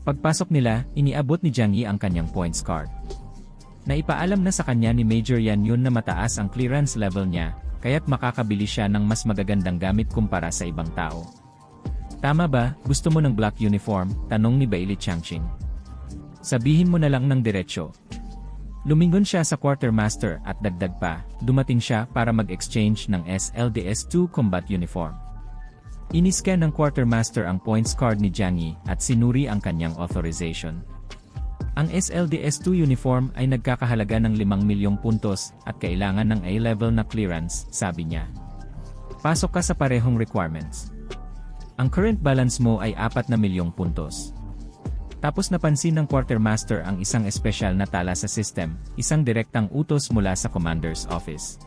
Pagpasok nila, iniabot ni Jiang Yi ang kanyang points card. Naipaalam na sa kanya ni Major Yan Yun na mataas ang clearance level niya, kaya't makakabili siya ng mas magagandang gamit kumpara sa ibang tao. Tama ba, gusto mo ng black uniform? Tanong ni Bailey Changqing. Sabihin mo na lang ng diretsyo. Lumingon siya sa quartermaster at dagdag pa, dumating siya para mag-exchange ng SLDS-2 combat uniform. Iniscan ng quartermaster ang points card ni Jiang Yi at sinuri ang kanyang authorization. Ang SLDS-2 uniform ay nagkakahalaga ng 5 milyong puntos at kailangan ng A-level na clearance, sabi niya. Pasok ka sa parehong requirements. Ang current balance mo ay 4 na milyong puntos. Tapos napansin ng quartermaster ang isang espesyal na tala sa system, isang direktang utos mula sa commander's office.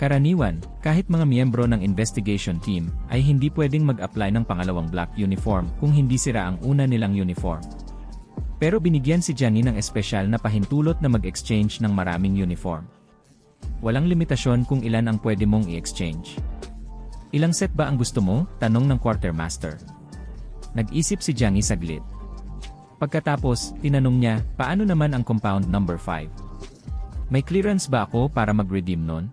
Karaniwan, kahit mga miyembro ng investigation team, ay hindi pwedeng mag-apply ng pangalawang black uniform kung hindi sira ang una nilang uniform. Pero binigyan si Gianni ng espesyal na pahintulot na mag-exchange ng maraming uniform. Walang limitasyon kung ilan ang pwede mong i-exchange. Ilang set ba ang gusto mo? Tanong ng quartermaster. Nag-isip si Gianni saglit. Pagkatapos, tinanong niya, paano naman ang compound number 5? May clearance ba ako para mag-redeem nun?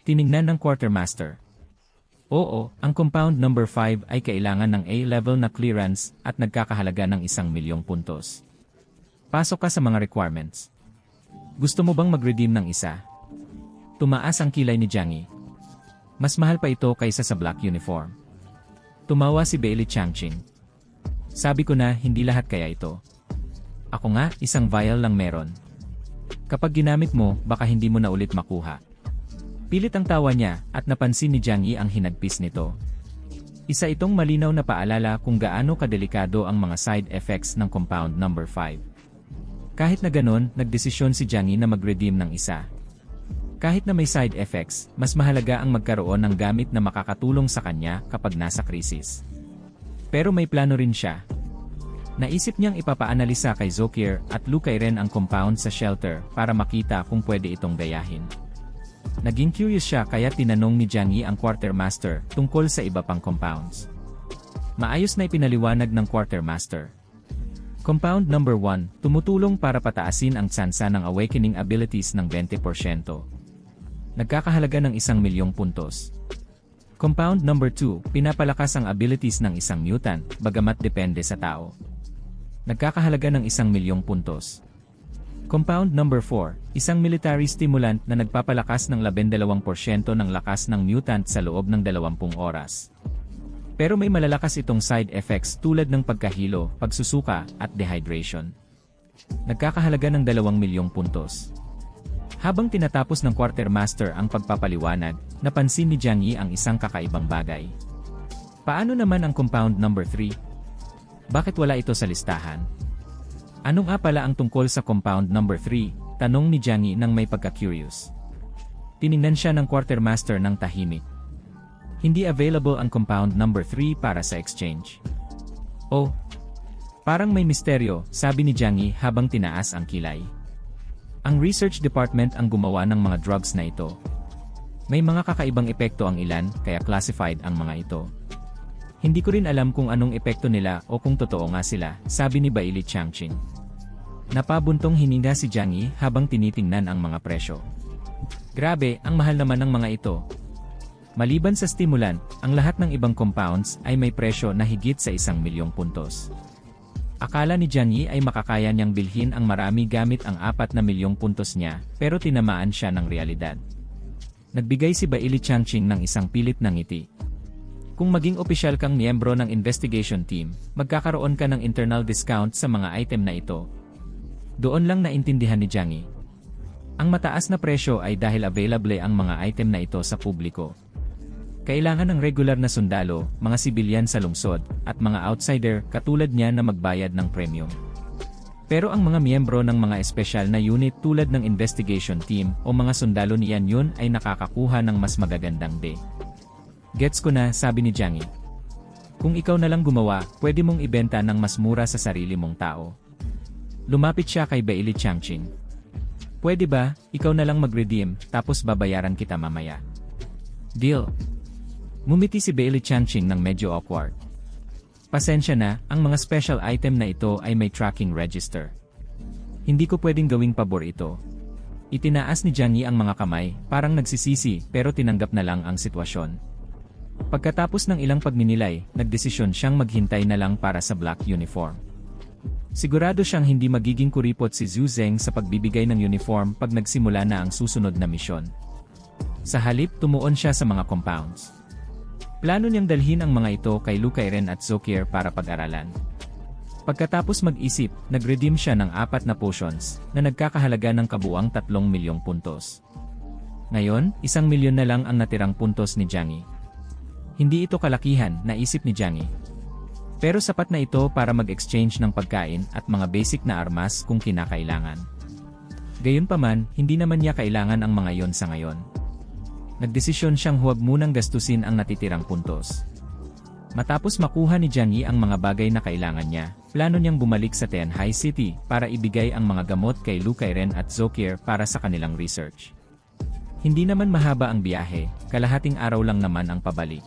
Tinignan ng quartermaster. Oo, ang compound number 5 ay kailangan ng A-level na clearance at nagkakahalaga ng isang milyong puntos. Pasok ka sa mga requirements. Gusto mo bang mag-redeem ng isa? Tumaas ang kilay ni Jiang Yi. Mas mahal pa ito kaysa sa black uniform. Tumawa si Bailey Changqing. Sabi ko na hindi lahat kaya ito. Ako nga, isang vial lang meron. Kapag ginamit mo, baka hindi mo na ulit makuha. Pilit ang tawa niya at napansin ni Jiang Yi ang hinagpis nito. Isa itong malinaw na paalala kung gaano kadelikado ang mga side effects ng compound number 5. Kahit na ganon, nagdesisyon si Jiang Yi na mag-redeem ng isa. Kahit na may side effects, mas mahalaga ang magkaroon ng gamit na makakatulong sa kanya kapag nasa krisis. Pero may plano rin siya. Naisip niyang ipapaanalisa kay Zokir at Lukay rin ang compound sa shelter para makita kung pwede itong gayahin. Naging curious siya kaya tinanong ni Jiang Yi ang quartermaster tungkol sa iba pang compounds. Maayos na ipinaliwanag ng quartermaster. Compound number 1, tumutulong para pataasin ang tsansa ng awakening abilities ng 20%. Nagkakahalaga ng isang milyong puntos. Compound number 2, pinapalakas ang abilities ng isang mutant, bagamat depende sa tao. Nagkakahalaga ng isang milyong puntos. Compound number 4, isang military stimulant na nagpapalakas ng 12% ng lakas ng mutant sa loob ng 20 oras. Pero may malalakas itong side effects tulad ng pagkahilo, pagsusuka, at dehydration. Nagkakahalaga ng 2 milyong puntos. Habang tinatapos ng quartermaster ang pagpapaliwanag, napansin ni Jiang Yi ang isang kakaibang bagay. Paano naman ang compound number 3? Bakit wala ito sa listahan? Ano nga pala ang tungkol sa compound number 3? Tanong ni Jiang Yi nang may pagka-curious. Tiningnan siya ng quartermaster ng tahimik. Hindi available ang compound number 3 para sa exchange. Oh, parang may misteryo, sabi ni Jiang Yi habang tinaas ang kilay. Ang research department ang gumawa ng mga drugs na ito. May mga kakaibang epekto ang ilan, kaya classified ang mga ito. Hindi ko rin alam kung anong epekto nila o kung totoo nga sila, sabi ni Bailey Changqing. Napabuntong hininga si Jiang Yi habang tinitingnan ang mga presyo. Grabe, ang mahal naman ng mga ito. Maliban sa stimulant, ang lahat ng ibang compounds ay may presyo na higit sa isang milyong puntos. Akala ni Jiang Yi ay makakaya niyang bilhin ang marami gamit ang apat na milyong puntos niya, pero tinamaan siya ng realidad. Nagbigay si Bailey Changqing ng isang pilit na ngiti. Kung maging opisyal kang miyembro ng investigation team, magkakaroon ka ng internal discount sa mga item na ito. Doon lang naintindihan ni Jiang Yi. Ang mataas na presyo ay dahil available ang mga item na ito sa publiko. Kailangan ng regular na sundalo, mga sibilyan sa lungsod, at mga outsider katulad niya na magbayad ng premium. Pero ang mga miyembro ng mga espesyal na unit tulad ng investigation team o mga sundalo ni Yan Yun ay nakakakuha ng mas magagandang day. Gets ko na, sabi ni Jiang Yi. Kung ikaw na lang gumawa, pwede mong ibenta ng mas mura sa sarili mong tao. Lumapit siya kay Bailey Changqing. Pwede ba, ikaw na lang mag-redeem, tapos babayaran kita mamaya. Deal. Mumiti si Bailey Changqing ng medyo awkward. Pasensya na, ang mga special item na ito ay may tracking register. Hindi ko pwedeng gawing pabor ito. Itinaas ni Jiang Yi ang mga kamay, parang nagsisisi, pero tinanggap na lang ang sitwasyon. Pagkatapos ng ilang pagninilay, nagdesisyon siyang maghintay na lang para sa black uniform. Sigurado siyang hindi magiging kuripot si Zhu Zeng sa pagbibigay ng uniform pag nagsimula na ang susunod na misyon. Sa halip, tumuon siya sa mga compounds. Plano niyang dalhin ang mga ito kay Lukairen at Zokir para pag-aralan. Pagkatapos mag-isip, nag-redeem siya ng apat na potions na nagkakahalaga ng kabuang 3 milyong puntos. Ngayon, isang milyon na lang ang natirang puntos ni Jiang Yi. Hindi ito kalakihan, naisip ni Yi. Pero sapat na ito para mag-exchange ng pagkain at mga basic na armas kung kinakailangan. Gayunpaman, hindi naman niya kailangan ang mga yon sa ngayon. Nagdesisyon siyang huwag munang gastusin ang natitirang puntos. Matapos makuha ni Yi ang mga bagay na kailangan niya, plano niyang bumalik sa Tianhai City para ibigay ang mga gamot kay Lu Kairen at Zokir para sa kanilang research. Hindi naman mahaba ang biyahe, kalahating araw lang naman ang pabalik.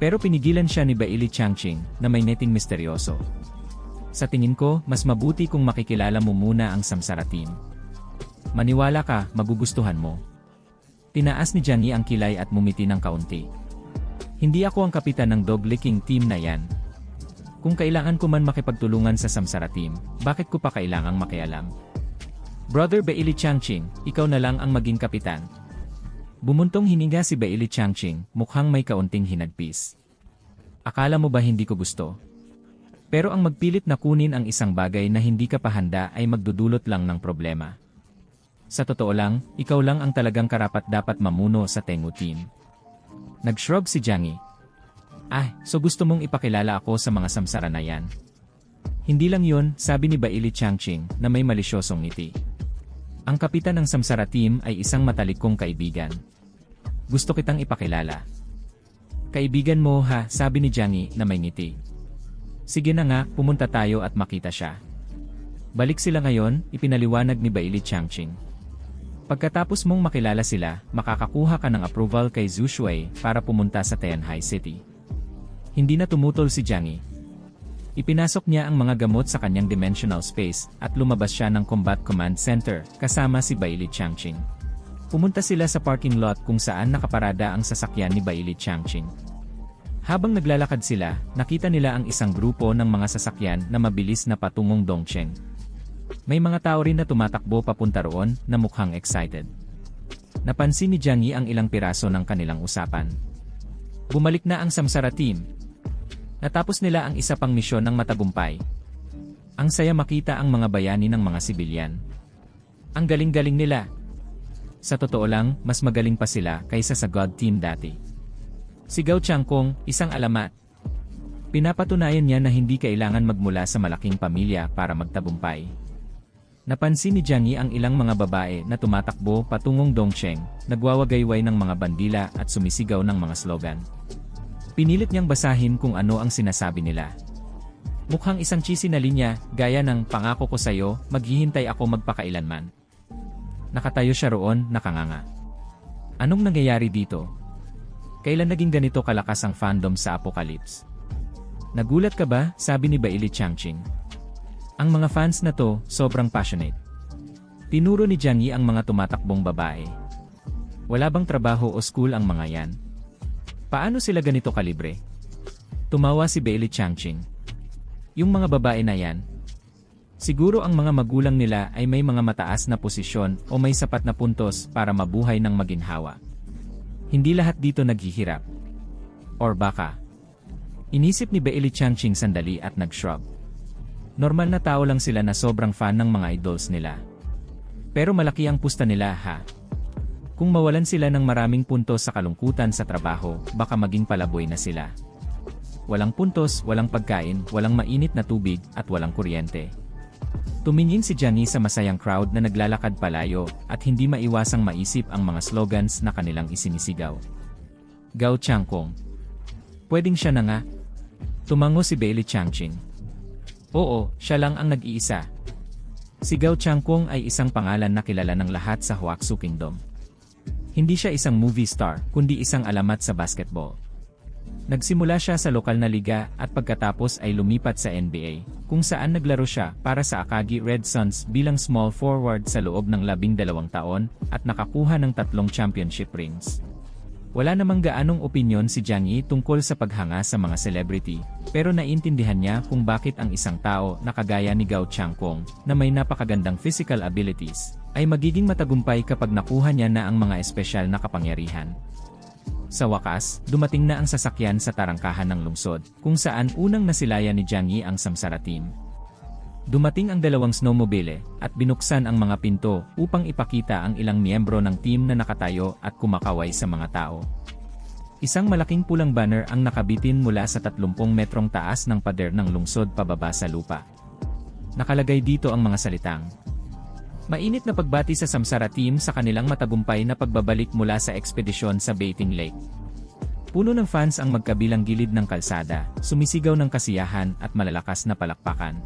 Pero pinigilan siya ni Baili Changqing na may netting misteryoso. Sa tingin ko, mas mabuti kung makikilala mo muna ang Samsara team. Maniwala ka, magugustuhan mo. Tinaas ni Jiang Yi ang kilay at mumiti ng kaunti. Hindi ako ang kapitan ng dog-licking team na yan. Kung kailangan ko man makipagtulungan sa Samsara team, bakit ko pa kailangang makialam? Brother Baili Changqing, ikaw na lang ang maging kapitan. Bumuntong hininga si Baili Changqing, mukhang may kaunting hinagpis. Akala mo ba hindi ko gusto? Pero ang magpilit na kunin ang isang bagay na hindi ka pa handa ay magdudulot lang ng problema. Sa totoo lang, ikaw lang ang talagang karapat dapat mamuno sa Tengu team. Nag-shrug si Jiang Yi. Ah, so gusto mong ipakilala ako sa mga samsara na yan. Hindi lang yun, sabi ni Baili Changqing na may malisyosong ngiti. Ang kapitan ng samsara team ay isang matalikong kaibigan. Gusto kitang ipakilala. Kaibigan mo ha, sabi ni Jiang Yi na may ngiti. Sige na nga, pumunta tayo at makita siya. Balik sila ngayon, ipinaliwanag ni Baili Changqing. Pagkatapos mong makilala sila, makakakuha ka ng approval kay Zhu Shui para pumunta sa Tianhai City. Hindi na tumutol si Jiang Yi. Ipinasok niya ang mga gamot sa kanyang dimensional space at lumabas siya ng Combat Command Center kasama si Baili Changqing. Pumunta sila sa parking lot kung saan nakaparada ang sasakyan ni Baili Changqing. Habang naglalakad sila, nakita nila ang isang grupo ng mga sasakyan na mabilis na patungong Dongcheng. May mga tao rin na tumatakbo papunta roon na mukhang excited. Napansin ni Jiang Yi ang ilang piraso ng kanilang usapan. Bumalik na ang Samsara team. Natapos nila ang isa pang misyon ng matagumpay. Ang saya makita ang mga bayani ng mga sibilyan. Ang galing-galing nila. Sa totoo lang, mas magaling pa sila kaysa sa God Team dati. Si Gao Changkong, isang alamat. Pinapatunayan niya na hindi kailangan magmula sa malaking pamilya para magtagumpay. Napansin ni Jiang Yi ang ilang mga babae na tumatakbo patungong Dongcheng, nagwawagayway ng mga bandila at sumisigaw ng mga slogan. Pinilit niyang basahin kung ano ang sinasabi nila. Mukhang isang cheesy na linya, gaya ng pangako ko sa'yo, maghihintay ako magpakailanman. Nakatayo siya roon, nakanganga. Anong nangyayari dito? Kailan naging ganito kalakas ang fandom sa Apocalypse? Nagulat ka ba? Sabi ni Baili Changqing. Ang mga fans na to, sobrang passionate. Tinuro ni Jiang Yi ang mga tumatakbong babae. Wala bang trabaho o school ang mga yan? Paano sila ganito kalibre? Tumawa si Bailey Changqing. Yung mga babae na yan, siguro ang mga magulang nila ay may mga mataas na posisyon o may sapat na puntos para mabuhay ng maginhawa. Hindi lahat dito naghihirap. Or baka, inisip ni Bailey Changqing sandali at nag-shrug. Normal na tao lang sila na sobrang fan ng mga idols nila. Pero malaki ang pusta nila ha. Kung mawalan sila ng maraming puntos sa kalungkutan sa trabaho, baka maging palaboy na sila. Walang puntos, walang pagkain, walang mainit na tubig, at walang kuryente. Tumingin si Johnny sa masayang crowd na naglalakad palayo at hindi maiwasang maisip ang mga slogans na kanilang isinisigaw. Gao Changkong. Pwedeng siya na nga. Tumango si Bailey Changqing. Oo, siya lang ang nag-iisa. Si Gao Changkong ay isang pangalan na kilala ng lahat sa Huaxu Kingdom. Hindi siya isang movie star, kundi isang alamat sa basketball. Nagsimula siya sa lokal na liga at pagkatapos ay lumipat sa NBA, kung saan naglaro siya para sa Akagi Red Suns bilang small forward sa loob ng labing dalawang taon at nakakuha ng tatlong championship rings. Wala namang gaanong opinyon si Jiang Yi tungkol sa paghanga sa mga celebrity, pero naintindihan niya kung bakit ang isang tao na kagaya ni Gao Changkong, na may napakagandang physical abilities, ay magiging matagumpay kapag nakuha niya na ang mga espesyal na kapangyarihan. Sa wakas, dumating na ang sasakyan sa tarangkahan ng lungsod, kung saan unang nasilayan ni Jiang Yi ang Samsara team. Dumating ang dalawang snowmobile at binuksan ang mga pinto upang ipakita ang ilang miyembro ng team na nakatayo at kumakaway sa mga tao. Isang malaking pulang banner ang nakabitin mula sa 30 metrong taas ng pader ng lungsod pababa sa lupa. Nakalagay dito ang mga salitang, Mainit na pagbati sa Samsara team sa kanilang matagumpay na pagbabalik mula sa ekspedisyon sa Baiting Lake. Puno ng fans ang magkabilang gilid ng kalsada, sumisigaw ng kasiyahan at malalakas na palakpakan.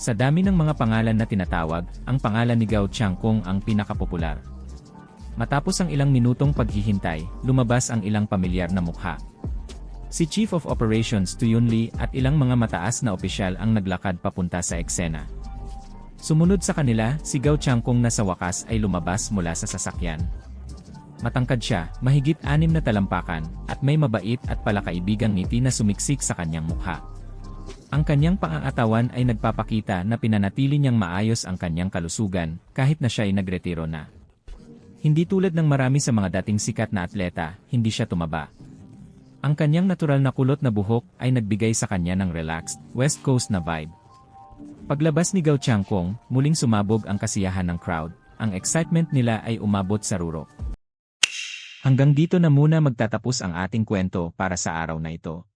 Sa dami ng mga pangalan na tinatawag, ang pangalan ni Gao Changkong ang pinakapopular. Matapos ang ilang minutong paghihintay, lumabas ang ilang pamilyar na mukha. Si Chief of Operations Tuyun Lee at ilang mga mataas na opisyal ang naglakad papunta sa eksena. Sumunod sa kanila, si Gao Changkong na sa wakas ay lumabas mula sa sasakyan. Matangkad siya, mahigit anim na talampakan, at may mabait at palakaibigang ngiti na sumiksik sa kanyang mukha. Ang kanyang pangangatawan ay nagpapakita na pinanatili niyang maayos ang kanyang kalusugan, kahit na siya ay nagretiro na. Hindi tulad ng marami sa mga dating sikat na atleta, hindi siya tumaba. Ang kanyang natural na kulot na buhok ay nagbigay sa kanya ng relaxed, West Coast na vibe. Paglabas ni Gao Changkong, muling sumabog ang kasiyahan ng crowd. Ang excitement nila ay umabot sa rurok. Hanggang dito na muna magtatapos ang ating kwento para sa araw na ito.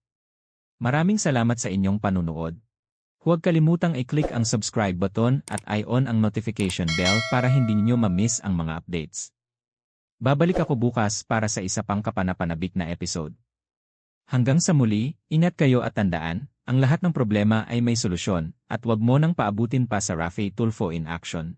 Maraming salamat sa inyong panunood. Huwag kalimutang i-click ang subscribe button at i-on ang notification bell para hindi niyo ma-miss ang mga updates. Babalik ako bukas para sa isa pang kapanapanabik na episode. Hanggang sa muli, ingat kayo at tandaan, ang lahat ng problema ay may solusyon, at wag mo nang paabutin pa sa Rafi Tulfo in action.